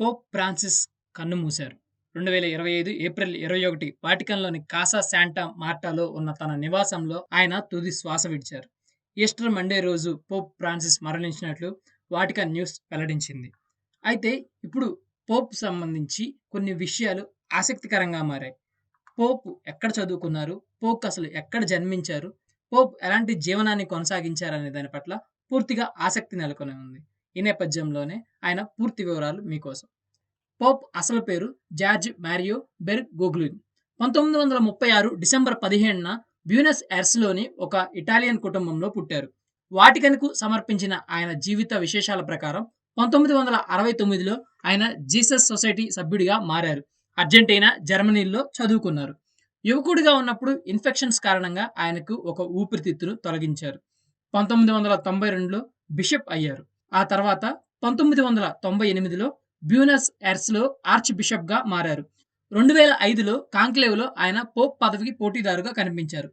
Pope Francis కన్నుమూశారు. 2025 April 21 వాటికన్‌లోని Kasa Santa మార్టాలో ఉన్న తన నివాసంలో ఆయన తుది శ్వాస విడిచారు. ఈస్టర్ మండే రోజు పోప్ ఫ్రాన్సిస్ మరణించినట్లు వాటికన్ న్యూస్ వెల్లడించింది. అయితే ఇప్పుడు పోప్ సంబంధించి కొన్ని విషయాలు ఆసక్తికరంగా మారాయి. పోప్ ఎక్కడ చదువుకున్నారు? పోప్ అసలు ఎక్కడ జన్మించారు? పోప్ ఎలాంటి జీవనాన్ని కొనసాగించారనే దాని పట్ల పూర్తిగా ఆసక్తి నెలకొని ఉంది. ఈ నేపథ్యంలోనే ఆయన పూర్తి వివరాలు మీకోసం. పోప్ అసలు పేరు జార్జ్ మారియో బెర్ గోగ్లిన్ పంతొమ్మిది వందల ముప్పై ఆరు డిసెంబర్ 15న బ్యూనస్ ఎర్స్లోని ఒక ఇటాలియన్ కుటుంబంలో పుట్టారు. వాటికన్‌కు సమర్పించిన ఆయన జీవిత విశేషాల ప్రకారం 1969లో ఆయన జీసస్ సొసైటీ సభ్యుడిగా మారారు. అర్జెంటీనా, జర్మనీలో చదువుకున్నారు. యువకుడిగా ఉన్నప్పుడు ఇన్ఫెక్షన్స్ కారణంగా ఆయనకు ఒక ఊపిరితిత్తును తొలగించారు. 1992లో బిషప్ అయ్యారు. ఆ తర్వాత 1998లో బ్యూనస్ ఎర్స్లో ఆర్చ్ బిషప్‌గా మారారు. 2005లో కాంక్లేవ్‌లో ఆయన పోప్ పదవికి పోటీదారుగా కనిపించారు.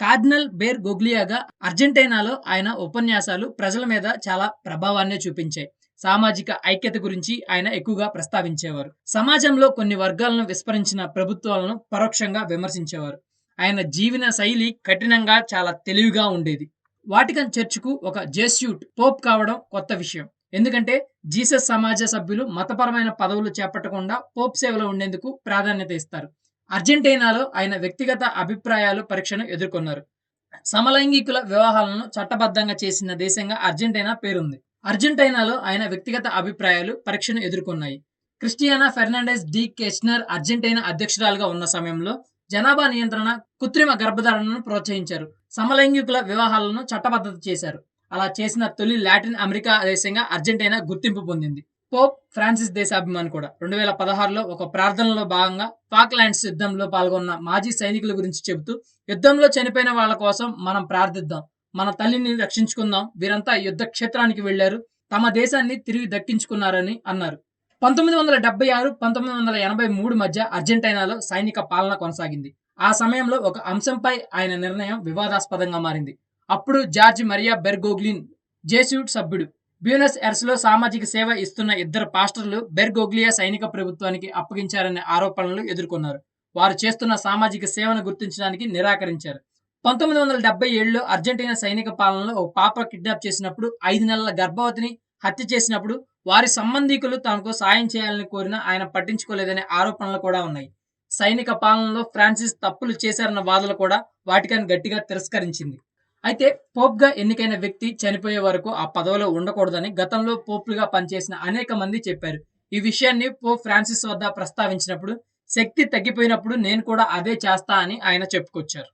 కార్డినల్ బేర్ గొగ్లియాగా అర్జెంటీనాలో ఆయన ఉపన్యాసాలు ప్రజల మీద చాలా ప్రభావాన్నే చూపించాయి. సామాజిక ఐక్యత గురించి ఆయన ఎక్కువగా ప్రస్తావించేవారు. సమాజంలో కొన్ని వర్గాలను విస్మరించిన ప్రభుత్వాలను పరోక్షంగా విమర్శించేవారు. ఆయన జీవన శైలి కఠినంగా, చాలా తెలివిగా ఉండేది. వాటికన్ చర్చ్‌కు ఒక జెస్యూట్ పోప్ కావడం కొత్త విషయం. ఎందుకంటే జీసస్ సమాజ సభ్యులు మతపరమైన పదవులు చేపట్టకుండా పోప్ సేవలో ఉండేందుకు ప్రాధాన్యత ఇస్తారు. అర్జెంటీనాలో ఆయన వ్యక్తిగత అభిప్రాయాలు పరీక్షను ఎదుర్కొన్నారు. సమలైంగికుల వివాహాలను చట్టబద్ధంగా చేసిన దేశంగా అర్జెంటీనా పేరుంది. అర్జెంటీనాలో ఆయన వ్యక్తిగత అభిప్రాయాలు పరీక్షను ఎదుర్కొన్నాయి. Cristina Fernandez de Kirchner Argentina అధ్యక్షురాలుగా ఉన్న సమయంలో జనాభా నియంత్రణ, కృత్రిమ గర్భధారణను ప్రోత్సహించారు. సమలైంగికుల వివాహాలను చట్టబద్ధత చేశారు. అలా చేసిన తొలి లాటిన్ అమెరికా దేశంగా అర్జెంటీనా గుర్తింపు పొందింది. పోప్ ఫ్రాన్సిస్ దేశాభిమాని కూడా. 2016లో ఒక ప్రార్థనలో భాగంగా ఫాక్లాండ్స్ యుద్ధంలో పాల్గొన్న మాజీ సైనికుల గురించి చెబుతూ యుద్ధంలో చనిపోయిన వాళ్ళ కోసం మనం ప్రార్థిద్దాం. మన తల్లిని రక్షించుకుందాం. వీరంతా యుద్ధ క్షేత్రానికి వెళ్ళారు. తమ దేశాన్ని తిరిగి దక్కించుకున్నారని అన్నారు. 1976, 1983 మధ్య అర్జెంటీనాలో సైనిక పాలన కొనసాగింది. ఆ సమయంలో ఒక అంశంపై ఆయన నిర్ణయం వివాదాస్పదంగా మారింది. అప్పుడు జార్జ్ మరియా బెర్గోగ్లిన్ జేసూట్ సభ్యుడు. బ్యూనస్ ఐర్స్‌లో సామాజిక సేవ ఇస్తున్న ఇద్దరు పాస్టర్లు బెర్గోగ్లియా సైనిక ప్రభుత్వానికి అప్పగించారనే ఆరోపణలు ఎదుర్కొన్నారు. వారు చేస్తున్న సామాజిక సేవను గుర్తించడానికి నిరాకరించారు. 1977లో అర్జెంటీనా సైనిక పాలనలో ఓ పాప కిడ్నాప్ చేసినప్పుడు, ఐదు నెలల గర్భవతిని హత్య చేసినప్పుడు వారి సంబంధికులు తమకు సాయం చేయాలని కోరినా ఆయన పట్టించుకోలేదనే ఆరోపణలు కూడా ఉన్నాయి. సైనిక పాలనలో ఫ్రాన్సిస్ తప్పులు చేశారన్న వాదనలు కూడా వాటికని గట్టిగా తిరస్కరించింది. అయితే పోప్‌గా ఎన్నికైన వ్యక్తి చనిపోయే వరకు ఆ పదవిలో ఉండకూడదని గతంలో పోప్‌లుగా పనిచేసిన అనేక మంది చెప్పారు. ఈ విషయాన్ని పోప్ ఫ్రాన్సిస్ వద్ద ప్రస్తావించినప్పుడు శక్తి తగ్గిపోయినప్పుడు నేను కూడా అదే చేస్తా అని ఆయన చెప్పుకొచ్చారు.